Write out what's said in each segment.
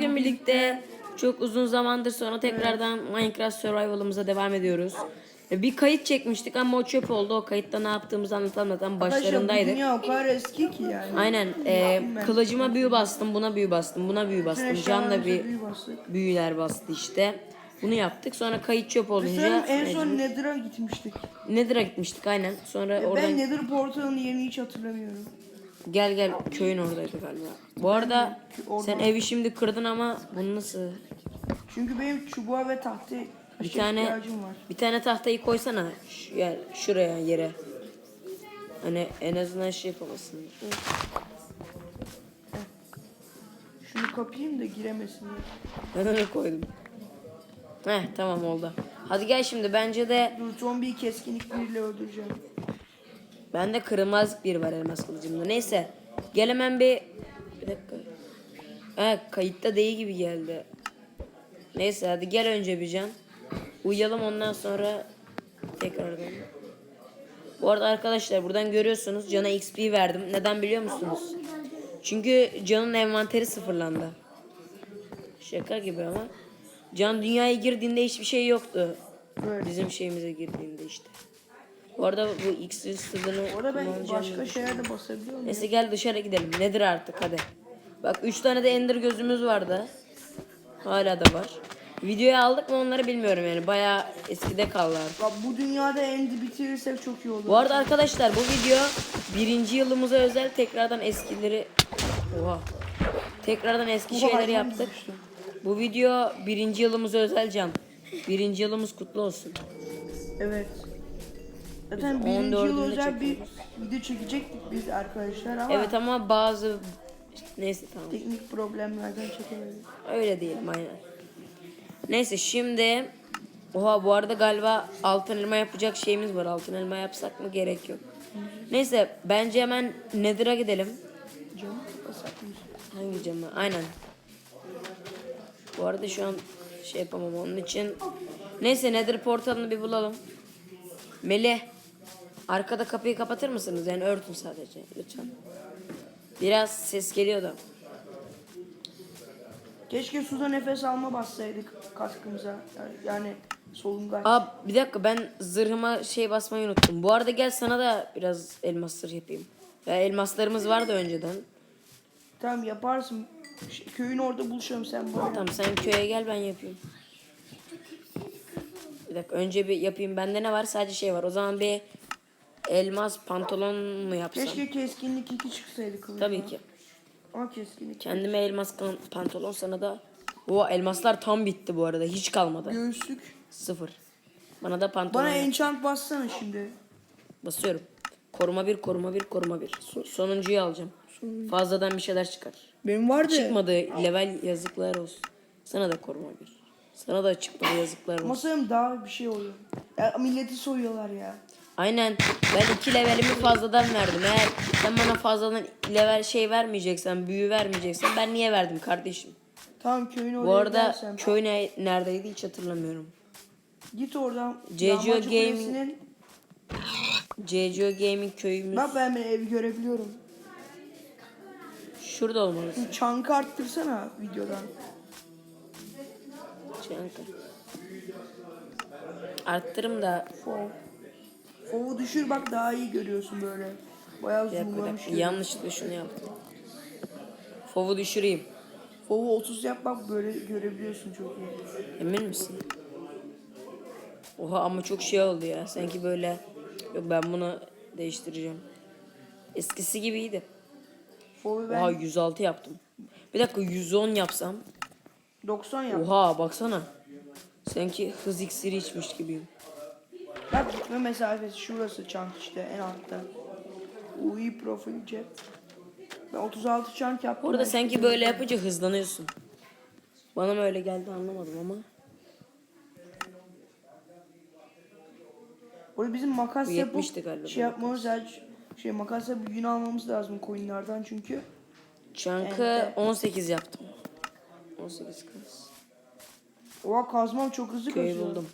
Bugün birlikte çok uzun zamandır sonra tekrardan Minecraft Survival'ımıza devam ediyoruz. E, Bir kayıt çekmiştik ama o çöp oldu. O kayıtta ne yaptığımızı anlatamadan Arkadaşlar bu başlarındaydık. dünya o kadar eski ki yani. Aynen. E, kılıcıma büyü bastım, buna büyü bastım, buna büyü bastım. Can da eşyalarımıza bir büyüler bastı işte. Bunu yaptık. Sonra kayıt çöp olunca Sanırım en son Nether'a gitmiştik. Nether'a gitmiştik aynen. Sonra Ya oradan Ben Nether portalının yerini hiç hatırlamıyorum. Gel gel köyün oradaydı galiba. Bu arada Oradan- sen evi şimdi kırdın ama bunu nasıl? Çünkü benim çubuğa ve tahtaya Bir tane ihtiyacım var. bir tane tahtayı koysana Ş- yani şuraya yere. Hani en azından şey yapamasın. Şunu kapayım da giremesin diye. Ben öyle koydum. Heh tamam oldu. Hadi gel şimdi bence de Dur zombiyi keskinlik biriyle öldüreceğim. Bende kırılmaz bir var elmas kılıcımda. Neyse. Gel hemen bir bir dakika. Ha kayıtta değil gibi geldi. Neyse hadi gel önce bir can. Uyuyalım ondan sonra tekrardan. Bu arada arkadaşlar buradan görüyorsunuz Can'a XP verdim. Neden biliyor musunuz? Çünkü Can'ın envanteri sıfırlandı. Şaka gibi ama. Can dünyaya girdiğinde hiçbir şey yoktu. Bizim şeyimize girdiğinde işte. Bu arada bu X stadını Orada ben kullanacağım başka diye şeyler de basabiliyor muyum? Neyse gel dışarı gidelim. Nedir artık hadi. Bak 3 tane de ender gözümüz vardı. Hala da var. Videoya aldık mı onları bilmiyorum yani. Bayağı eskide kaldı artık. Bak bu dünyada endi bitirirsek çok iyi olur. Bu arada arkadaşlar bu video birinci yılımıza özel tekrardan eskileri Oha. Tekrardan eski şeyleri hayvan yaptık. düştü. Bu video birinci yılımıza özel can. Birinci yılımız kutlu olsun. Evet. Zaten birinci yıl 14'ünde özel bir çekiyoruz. video çekecektik biz arkadaşlar ama Evet ama bazı neyse tamam. teknik problemlerden çekemedik. Öyle diyelim aynen. Neyse şimdi Oha bu arada galiba altın elma yapacak şeyimiz var. Altın elma yapsak mı gerek yok. Neyse bence hemen Nether'a gidelim. Basak mıyız? Hangi camı? Aynen. Bu arada şu an şey yapamam onun için. Neyse Nether portalını bir bulalım. Melih. Arkada kapıyı kapatır mısınız? Yani örtün sadece lütfen. Biraz ses geliyor da. Keşke suda nefes alma bassaydık kaskımıza. Yani, yani solungaç. Aa bir dakika ben zırhıma şey basmayı unuttum. Bu arada gel sana da biraz elmas zırh yapayım. Ya elmaslarımız vardı önceden. Tamam yaparsın. Ş- Köyün orada buluşalım sen bana. Tamam sen köye gel ben yapayım. Bir dakika önce bir yapayım. Bende ne var? Sadece şey var. O zaman bir elmas pantolon mu yapsam? Keşke keskinlik 2 çıksaydı kılıçla. Tabii ki. Ama keskinlik. Kendime elmas pantolon sana da. O elmaslar tam bitti bu arada. Hiç kalmadı. Göğüslük. Sıfır. Bana da pantolon Bana yap. enchant bassana şimdi. basıyorum. Koruma bir, koruma bir, koruma bir. So- sonuncuyu alacağım. Fazladan bir şeyler çıkar. Benim vardı. Çıkmadı level yazıklar olsun. Sana da koruma bir. Sana da çıkmadı yazıklar olsun. Masayım daha bir şey oluyor. Ya milleti soyuyorlar ya. Aynen. Ben iki levelimi fazladan verdim. Eğer sen bana fazladan level şey vermeyeceksen, büyü vermeyeceksen ben niye verdim kardeşim? Tamam köyün oraya Bu arada gidersen. köy ne, neredeydi hiç hatırlamıyorum. Git oradan. CCO Gaming- Kulesi'nin- CCO Gaming köyümüz Bak ben evi görebiliyorum. şurada olmalı. Şu Çankı arttırsana videodan. Çankı. Arttırım da Fov. Fov'u düşür bak daha iyi görüyorsun böyle. Bayağı bir dakika, bir zoomlamış. dakika. görüyorsun. yanlışlıkla şunu yaptım. Fov'u düşüreyim. Fov'u 30 yap bak böyle görebiliyorsun çok iyi. Emin misin? Oha ama çok şey oldu ya. Sanki böyle yok ben bunu değiştireceğim. Eskisi gibiydi. Fov'u ben Oha 106 yaptım. Bir dakika 110 yapsam. 90 yap. Oha baksana. Sanki hız iksiri içmiş gibiyim. Bak gitme mesafesi şurası çank işte en altta. UI profil cep. Ben 36 çank yaptım. Orada sanki şimdi- böyle yapınca hızlanıyorsun. Bana mı öyle geldi anlamadım ama. Orada bizim makas Bu yapıp 70'ti galiba şey yapmamız lazım. Şey makas yapıp yün almamız lazım coinlerden çünkü. Çankı Evet. 18 yaptım. 18 kız. Oha kazmam çok hızlı kazıyor. buldum.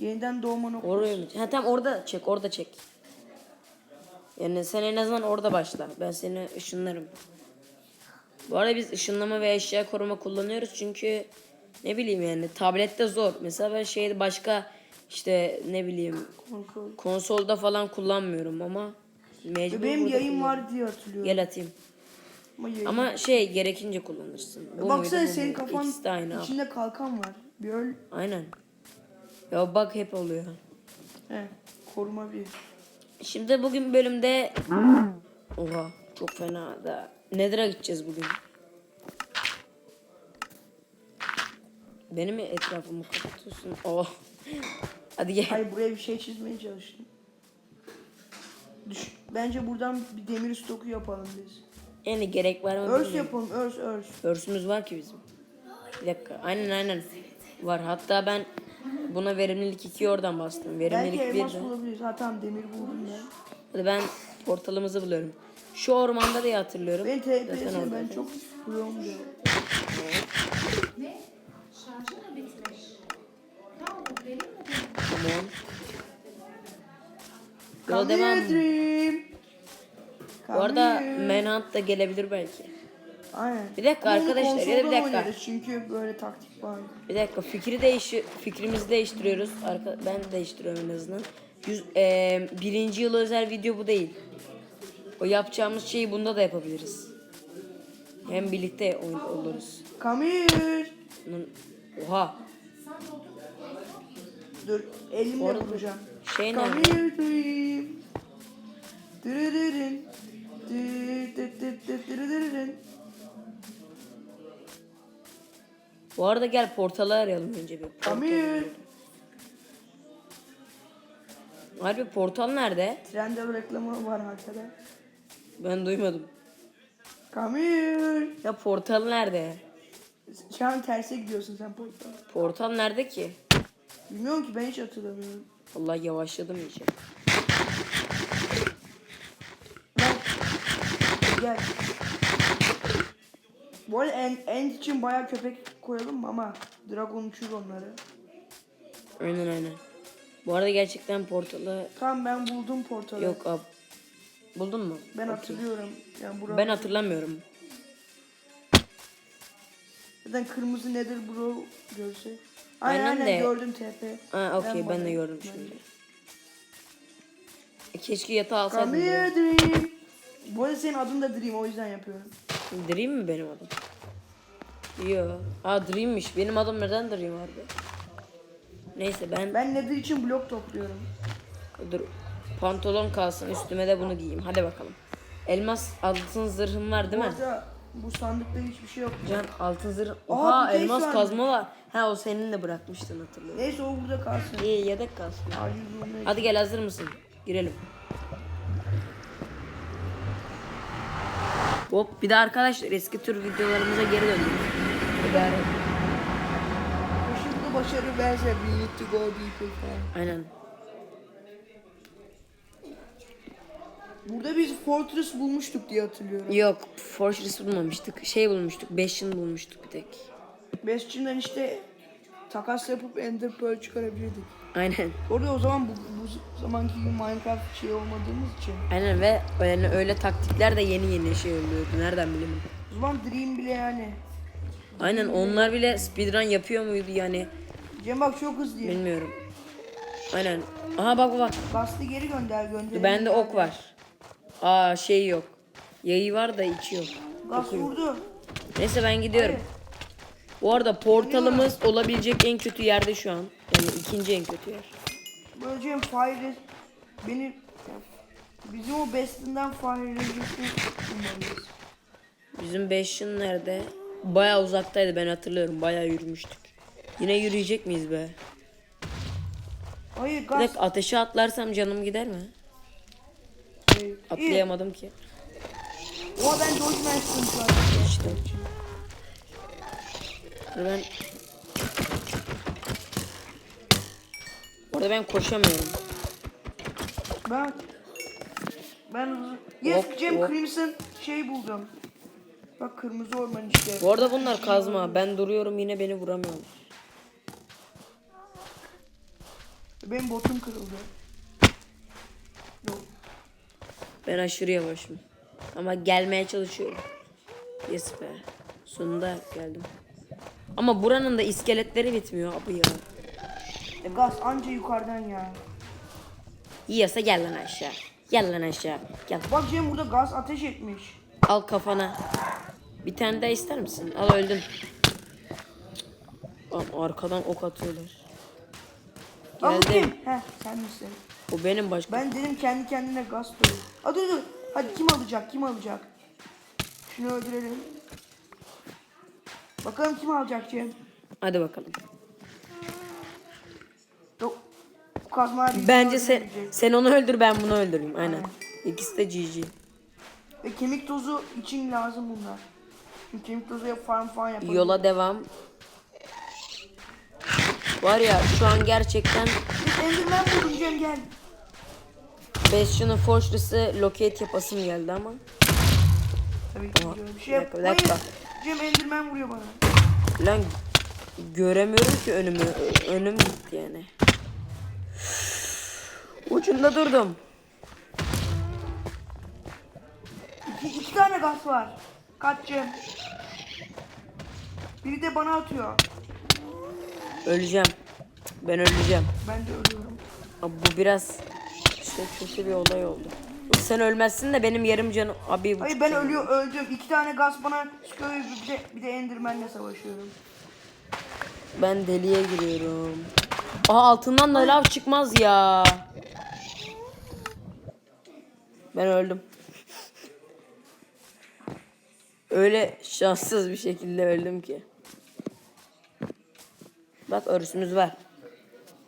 Yeniden doğma noktası. Oraya mı? Ha tamam orada çek, orada çek. Yani sen en azından orada başla. Ben seni ışınlarım. Bu arada biz ışınlama ve eşya koruma kullanıyoruz çünkü ne bileyim yani tablette zor. Mesela ben şeyde başka işte ne bileyim konsolda falan kullanmıyorum ama mecbur Benim burada yayın var diye hatırlıyorum. Gel atayım. Ama yayın. Ama şey gerekince kullanırsın. Bu Baksana muydu, bu senin muydu? kafan İkisi de aynı. abi. içinde kalkan var. Bir öl. Aynen. Ya bak hep oluyor. He. Koruma bir. Şimdi bugün bölümde Oha çok fena da. Nether'a gideceğiz bugün. Benim mi etrafımı kapatıyorsun? Oh. Hadi gel. Hayır buraya bir şey çizmeye çalıştım. Düş. Bence buradan bir demir stoku yapalım biz. Yani gerek var mı? Örs bilmiyorum. yapalım, örs, örs. Örsümüz var ki bizim. Bir dakika. Aynen aynen. Var. Hatta ben buna verimlilik 2'yi oradan bastım. Belki Verimlilik 1 elmas bulabiliriz. Ha tamam demir buldum ben. Hadi ben portalımızı buluyorum. Şu ormanda diye hatırlıyorum. Ben Zaten ben çok pro'm diyor. Tamam. Yola Come devam. here dream. Bu arada here. Da gelebilir belki. Aynen. Bir dakika Ama onu arkadaşlar, ya da bir konsoldan dakika. oynarız Çünkü böyle taktik var. Bir dakika fikri değişi fikrimizi değiştiriyoruz. Arka, ben değiştiriyorum en azından. Yüz, eee, birinci yıl özel video bu değil. O yapacağımız şeyi bunda da yapabiliriz. Hem birlikte oyun oluruz. Bunun- Oha. Dur elimle Bu arada vuracağım. şey nerede? here dream. Dırırırın. Dı dı dı dı dırırırın. Bu arada gel portalı arayalım önce bir. Portal. here. Harbi portal nerede? Trendel reklamı var arkada. Ben duymadım. Here. Ya portal nerede? Şu an terse gidiyorsun sen portala. Portal nerede ki? Bilmiyorum ki ben hiç hatırlamıyorum. Allah yavaşladım iyice. Lan. Gel. Bu arada end, end için bayağı köpek koyalım mı ama Dragon uçur onları. Aynen aynen. Bu arada gerçekten portalı Tamam ben buldum portalı. yok ab. Buldun mu? Ben Okey. hatırlıyorum. Yani bura... Ben hatırlamıyorum. Zaten kırmızı nedir bro görse. Aynen Aynen aynen de- gördüm TP. Ha okey ben, de bakayım. gördüm şimdi. E, keşke yatağı Come alsaydım. here buraya. Dream. Bu arada senin adın da Dream o yüzden yapıyorum. Dream mi benim adım? Yo. Aa Dream'miş. Benim adım neden Dream abi? Neyse ben Ben nedir için blok topluyorum. dur pantolon kalsın üstüme de bunu giyeyim. Hadi bakalım. Elmas altın zırhım var değil mi? arada bu sandıkta hiçbir şey yok. Can altın zırh. Aa, Oha bir şey elmas var. kazma var. Ha o senin de bırakmıştın hatırlıyorum. Neyse o burada kalsın. İyi yedek kalsın. Acil. Hadi gel hazır mısın? Girelim. Hop bir de arkadaşlar eski tür videolarımıza geri döndük. İdare. Koşulda başarı verse we need to go deeper. Aynen. Burada biz Fortress bulmuştuk diye hatırlıyorum. Yok Fortress bulmamıştık. Şey bulmuştuk. Bastion bulmuştuk bir tek. Bastion'dan işte takas yapıp Ender Pearl çıkarabilirdik. Aynen. Orada o zaman bu, bu zamanki gibi Minecraft şey olmadığımız için. Aynen ve yani öyle taktikler de yeni yeni şey oluyordu. Nereden bileyim. O zaman Dream bile yani. Aynen onlar bile speedrun yapıyor muydu yani Cem bak çok hızlı. bilmiyorum. Aynen. Aha bak bak. Gazlı geri gönder gönder. Bende ok var. Aa şey yok. Yayı var da içi yok. Gaz vurdu. Neyse ben gidiyorum. Bu arada portalımız olabilecek en kötü yerde şu an. Yani ikinci en kötü yer. Böyle Cem Fire beni bizim o Bastion'dan Fire bulmalıyız. Bizim Bastion nerede? Baya uzaktaydı ben hatırlıyorum. Baya yürümüştük. Yine yürüyecek miyiz be? Hayır Bir gaz. dakika ateşe atlarsam canım gider mi? Hayır. Atlayamadım ki. O ben Dodge Master'ım şu an. İşte. Dur Ben... Orada ben koşamıyorum. Ben ben yes Hop, Cem hop. Crimson şey buldum. Bak kırmızı orman işte. Bu arada bunlar kazma. Ben duruyorum yine beni vuramıyorlar. Benim botum kırıldı. Yok. Ben aşırı yavaşım. Ama gelmeye çalışıyorum. Yes be. Sonunda geldim. Ama buranın da iskeletleri bitmiyor abi ya. E, gaz anca yukarıdan ya. Yiyorsa gel lan aşağı. Gel lan aşağı. Gel. Bak Cem burada gaz ateş etmiş. Al kafana. Bir tane daha ister misin? Al öldün. Lan arkadan ok atıyorlar. Lan bu Geldim. Heh sen misin? Bu benim başka. Ben dedim kendi kendine gaz koyuyor. Aa dur dur. Hadi kim alacak kim alacak? Şunu öldürelim. Bakalım kim alacak Cem? Hadi bakalım. Yok. Bu kazma Bence sen, öldürecek. sen onu öldür ben bunu öldüreyim. Aynen. İkisi de GG. Ve kemik tozu için lazım bunlar. Çünkü yap farm falan yapalım. Yola devam. Var ya şu an gerçekten Enderman Cem gel. Bastion'ın Fortress'ı locate yapasım geldi ama. Tabii ki Ama- biliyorum. Bir şey yap. dakika, bir dakika. Hayır. Cem Enderman vuruyor bana. Lan göremiyorum ki önümü. Ö- Önüm gitti yani. Ucunda durdum. İki, iki tane gaz var. Kaç Cem. Biri de bana atıyor. Öleceğim. Ben öleceğim. Ben de ölüyorum. Abi bu biraz şey kötü bir olay oldu. Sen ölmezsin de benim yarım canım abi bu Hayır ben ölüyor öldüm. İki tane gaz bana sıkıyor bir de, bir de Enderman'le savaşıyorum. Ben deliye giriyorum. Aha altından da lav çıkmaz ya. Ben öldüm. Öyle şanssız bir şekilde öldüm ki. Bak örüsümüz var.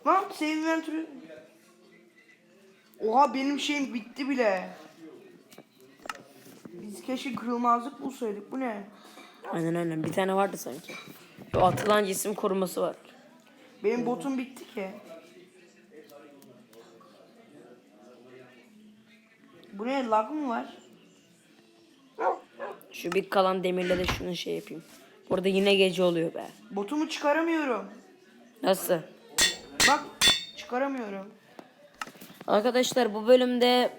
Lan save inventory. Oha benim şeyim bitti bile. Biz keşke kırılmazlık bulsaydık. Bu ne? Aynen aynen bir tane vardı sanki. O atılan cisim koruması var. Benim botum bitti ki. Bu ne? Lag mı var? Şu bir kalan demirle de şunu şey yapayım. Burada yine gece oluyor be. Botumu çıkaramıyorum. Nasıl? Bak çıkaramıyorum. Arkadaşlar bu bölümde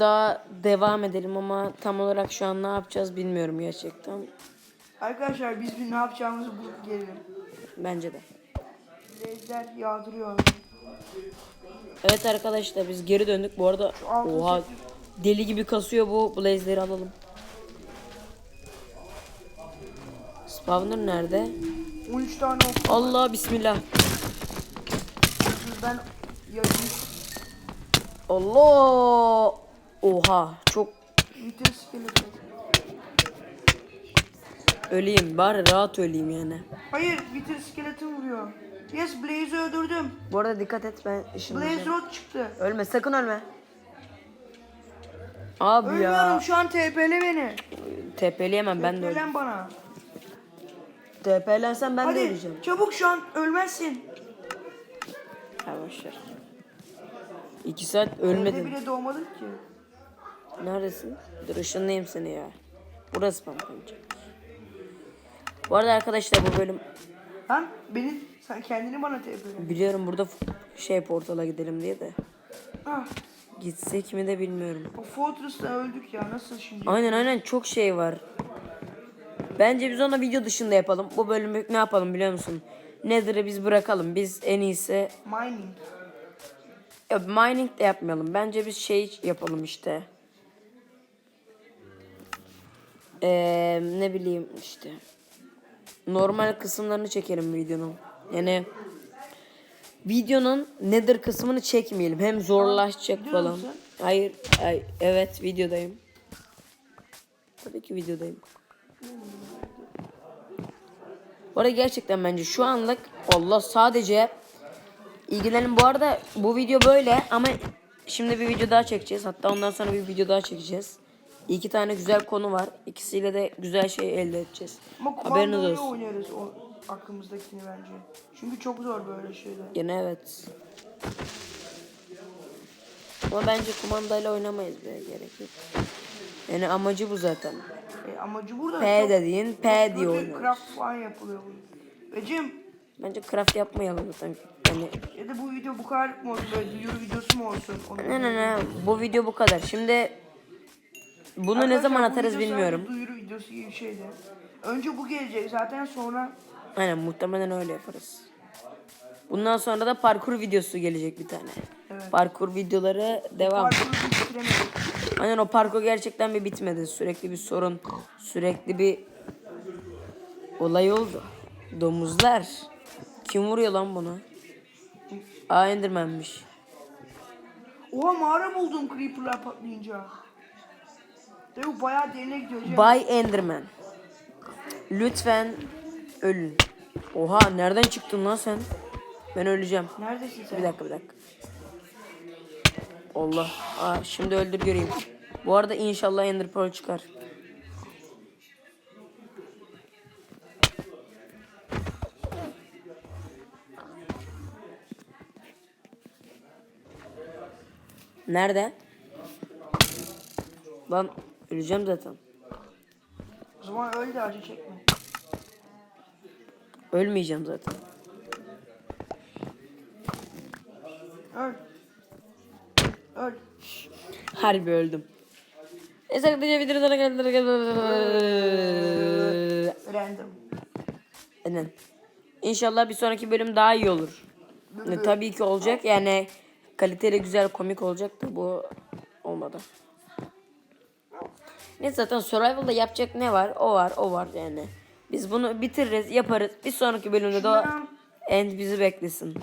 daha devam edelim ama tam olarak şu an ne yapacağız bilmiyorum gerçekten. Arkadaşlar biz bir ne yapacağımızı bulup gelelim. Bence de. Lezler yağdırıyor. Evet arkadaşlar biz geri döndük. Bu arada oha deli gibi kasıyor bu blaze'leri alalım. Spawner nerede? 13 tane ok. Allah bismillah. Ben yayın Allah. Oha çok Wither skeleton. öleyim bari rahat öleyim yani. Hayır Wither skeleton vuruyor. Yes Blaze'i öldürdüm. Bu arada dikkat et ben Blaze ışınlayacağım. Rod çıktı. Ölme sakın ölme. Abi Ölmüyorum ya. şu an TP'le beni. TP'leyemem ben de öldüm. TP'len bana. TP'lensem ben de Hadi öleceğim. çabuk şu an ölmezsin. Ha boşver. İki saat Ölmedin. ölmedim. bile doğmadık ki. Neredesin? Dur ışınlayayım seni ya. Burası point. Bu arada arkadaşlar bu bölüm Lan beni sen kendini bana TP'le. biliyorum burada f- şey portala gidelim diye de. Ah, Gitsek mi de bilmiyorum. o Fortress'ta öldük ya nasıl şimdi? Aynen aynen çok şey var. Bence biz ona video dışında yapalım. Bu bölümü ne yapalım biliyor musun? Nether'ı biz bırakalım. Biz en iyisi Mining. ya mining de yapmayalım. Bence biz şey yapalım işte. Ee, ne bileyim işte. Normal kısımlarını çekelim videonun. Yani videonun Nether kısmını çekmeyelim. Hem zorlaşacak Video falan. musun? Hayır, ay, evet videodayım. Tabii ki videodayım. Bu arada gerçekten bence şu anlık Allah sadece ilgilenin. Bu arada bu video böyle ama şimdi bir video daha çekeceğiz. Hatta ondan sonra bir video daha çekeceğiz. İki tane güzel konu var. İkisiyle de güzel şey elde edeceğiz. Ama Haberiniz olsun. oynarız o aklımızdakini bence. Çünkü çok zor böyle şeyler. Gene evet. Ama bence kumandayla oynamayız be gerek yok. Yani amacı bu zaten. E, amacı burada. P dediğin P diye kötü oynuyoruz. Craft falan yapılıyor bu. Cem Bence craft yapmayalım zaten. Yani ya da bu video bu kadar mı olsun böyle duyuru videosu mu olsun? Onu ne ne ne bu video bu kadar. Şimdi Bunu ne Arkadaşlar, zaman bu atarız video bilmiyorum. Duyuru videosu gibi bir şeydi. Önce bu gelecek zaten sonra Aynen muhtemelen öyle yaparız. Bundan sonra da parkur videosu gelecek bir tane. Evet. Parkur videoları devam. parkuru bitiremedik. Aynen o parkur gerçekten bir bitmedi. Sürekli bir sorun, sürekli bir olay oldu. Domuzlar. Kim vuruyor lan bunu? Aa Enderman'miş. Oha mağara buldum creeper'lar patlayınca. Bu bayağı derine gidiyor. Cem. Bay Enderman. Lütfen ölün. Oha nereden çıktın lan sen? Ben öleceğim. Neredesin sen? Bir dakika bir dakika. Allah. Aa, şimdi öldür göreyim. Bu arada inşallah Ender Pearl çıkar. Nerede? Lan öleceğim zaten. O zaman öl de acı çekme. Ölmeyeceğim zaten. Öl. Öl. Harbi öldüm. Neyse arkadaşlar videoda Random. Aynen. İnşallah bir sonraki bölüm daha iyi olur. E, tabii ki olacak yani kaliteli güzel komik olacak da bu olmadı. Ne zaten survival'da yapacak ne var? O var, o var yani. Biz bunu bitiririz, yaparız. Bir sonraki bölümde de o end bizi beklesin.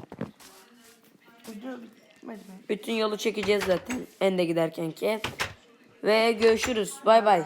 Bütün yolu çekeceğiz zaten end'e giderken ki. Ve görüşürüz. Bay bay.